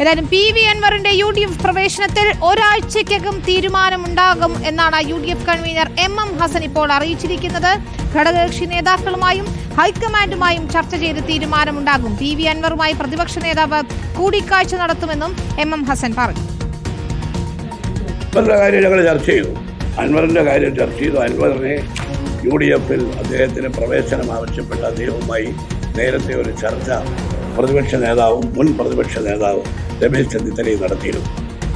ഏതായാലും P V അൻവറിന്റെ U D F പ്രവേശനത്തിൽ ഒരാഴ്ചയ്ക്കകം തീരുമാനമുണ്ടാകും എന്നാണ് U D F convener M M Hasan ഇപ്പോൾ അറിയിച്ചിരിക്കുന്നത്. ഘടകകക്ഷി നേതാക്കളുമായും ഹൈക്കമാൻഡുമായും ചർച്ച ചെയ്ത് തീരുമാനമുണ്ടാകും. പി വി അൻവറുമായി പ്രതിപക്ഷ നേതാവ് കൂടിക്കാഴ്ച നടത്തുമെന്നും എം എം ഹസൻ പറഞ്ഞു. ചർച്ച അൻവറിന്റെ ചർച്ച അൻവറിനെ യു ഡി എഫിൽ അദ്ദേഹത്തിന് പ്രവേശനം ആവശ്യപ്പെട്ട അദ്ദേഹവുമായി നേരത്തെ ഒരു ചർച്ച. പ്രതിപക്ഷ നേതാവും മുൻ പ്രതിപക്ഷ നേതാവും രമേശ് ചെന്നിത്തലയും നടത്തിയിരുന്നു.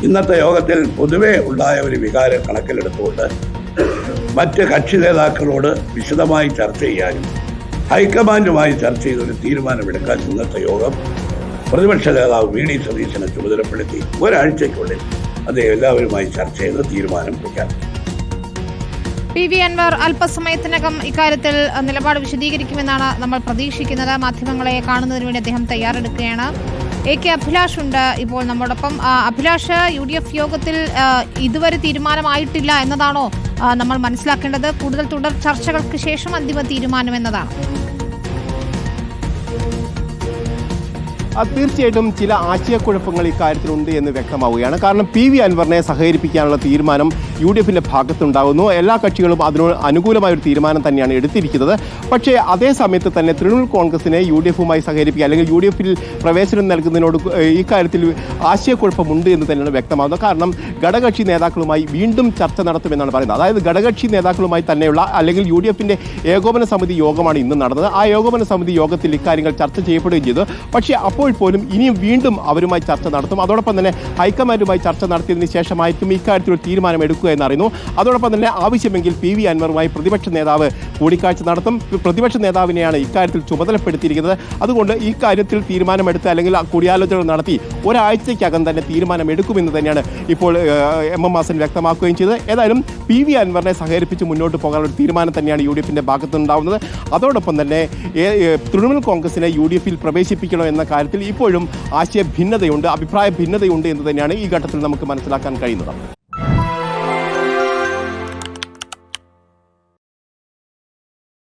ഇന്നത്തെ യോഗത്തിൽ പൊതുവെ ഉണ്ടായ ഒരു വികാരം കണക്കിലെടുത്തുകൊണ്ട് മറ്റ് കക്ഷി നേതാക്കളോട് വിശദമായി ചർച്ച ചെയ്യാനും ഹൈക്കമാൻഡുമായി ചർച്ച ചെയ്ത് ചെയ്തൊരു തീരുമാനമെടുക്കാൻ ഇന്നത്തെ യോഗം പ്രതിപക്ഷ നേതാവ് വി ഡി സതീശനെ ചുമതലപ്പെടുത്തി. ഒരാഴ്ചയ്ക്കുള്ളിൽ അദ്ദേഹം എല്ലാവരുമായി ചർച്ച ചെയ്ത് തീരുമാനം പ്രഖ്യാപിച്ചു പി വി അൻവർ അല്പസമയത്തിനകം ഇക്കാര്യത്തിൽ നിലപാട് വിശദീകരിക്കുമെന്നാണ് നമ്മൾ പ്രതീക്ഷിക്കുന്നത്. മാധ്യമങ്ങളെ കാണുന്നതിന് വേണ്ടി അദ്ദേഹം തയ്യാറെടുക്കുകയാണ്. എ കെ അഭിലാഷ് ഉണ്ട് ഇപ്പോൾ നമ്മോടൊപ്പം. അഭിലാഷ് യു ഡി എഫ് യോഗത്തിൽ ഇതുവരെ തീരുമാനമായിട്ടില്ല എന്നതാണോ നമ്മൾ മനസ്സിലാക്കേണ്ടത്? കൂടുതൽ തുടർ ചർച്ചകൾക്ക് ശേഷം അന്തിമ തീരുമാനം എന്നതാണ്. തീർച്ചയായിട്ടും ചില ആശയക്കുഴപ്പങ്ങൾ ഇക്കാര്യത്തിലുണ്ട് എന്ന് വ്യക്തമാവുകയാണ്. കാരണം പി വി അൻവറിനെ സഹകരിപ്പിക്കാനുള്ള തീരുമാനം യു ഡി എഫിന്റെ ഭാഗത്തുണ്ടാകുന്നു എല്ലാ കക്ഷികളും അതിനോട് അനുകൂലമായ ഒരു തീരുമാനം തന്നെയാണ് എടുത്തിരിക്കുന്നത്. പക്ഷേ അതേ സമയത്ത് തന്നെ തൃണമൂൽ കോൺഗ്രസിനെ യു ഡി എഫുമായി സഹകരിപ്പിക്കുക അല്ലെങ്കിൽ യു ഡി എഫിൽ പ്രവേശനം നൽകുന്നതിനോട് ഇക്കാര്യത്തിൽ ആശയക്കുഴപ്പമുണ്ട് എന്ന് തന്നെയാണ് വ്യക്തമാകുന്നത് കാരണം ഘടകക്ഷി നേതാക്കളുമായി വീണ്ടും ചർച്ച നടത്തുമെന്നാണ് പറയുന്നത്. അതായത് ഘടകക്ഷി നേതാക്കളുമായി തന്നെയുള്ള അല്ലെങ്കിൽ യു ഡി എഫിന്റെ ഏകോപന സമിതി യോഗമാണ് ഇന്ന് നടന്നത്. ആ ഏകോപന സമിതി യോഗത്തിൽ ഇക്കാര്യങ്ങൾ ചർച്ച ചെയ്യപ്പെടുകയും ചെയ്തു. പക്ഷേ അപ്പോൾ പോലും ഇനിയും വീണ്ടും അവരുമായി ചർച്ച നടത്തും. അതോടൊപ്പം തന്നെ ഹൈക്കമാൻഡുമായി ചർച്ച നടത്തിയതിന് ശേഷമായിരിക്കും ഇക്കാര്യത്തിൽ ഒരു തീരുമാനം എടുക്കുക എന്നറിയുന്നു. അതോടൊപ്പം തന്നെ ആവശ്യമെങ്കിൽ പി വി അൻവറുമായി പ്രതിപക്ഷ നേതാവ് കൂടിക്കാഴ്ച നടത്തും. പ്രതിപക്ഷ നേതാവിനെയാണ് ഇക്കാര്യത്തിൽ ചുമതലപ്പെടുത്തിയിരിക്കുന്നത്. അതുകൊണ്ട് ഈ കാര്യത്തിൽ തീരുമാനമെടുത്ത് അല്ലെങ്കിൽ കൂടിയാലോചന നടത്തി ഒരാഴ്ചയ്ക്കകം തന്നെ തീരുമാനം എടുക്കുമെന്ന് തന്നെയാണ് ഇപ്പോൾ എം എം ഹാസൻ വ്യക്തമാക്കുകയും ചെയ്തത്. ഏതായാലും പി വി അൻവറിനെ സഹകരിപ്പിച്ച് മുന്നോട്ട് പോകാനുള്ള ഒരു തീരുമാനം തന്നെയാണ് യു ഡി എഫിന്റെ ഭാഗത്തുനിന്നുണ്ടാവുന്നത്. അതോടൊപ്പം തന്നെ തൃണമൂൽ കോൺഗ്രസിനെ യു ഡി എഫിൽ പ്രവേശിപ്പിക്കണോ എന്ന ഇപ്പോഴും ആശയ ഭിന്നതയുണ്ട് അഭിപ്രായ ഭിന്നതയുണ്ട് എന്ന് തന്നെയാണ് ഈ ഘട്ടത്തിൽ നമുക്ക് മനസ്സിലാക്കാൻ കഴിയുന്നത്.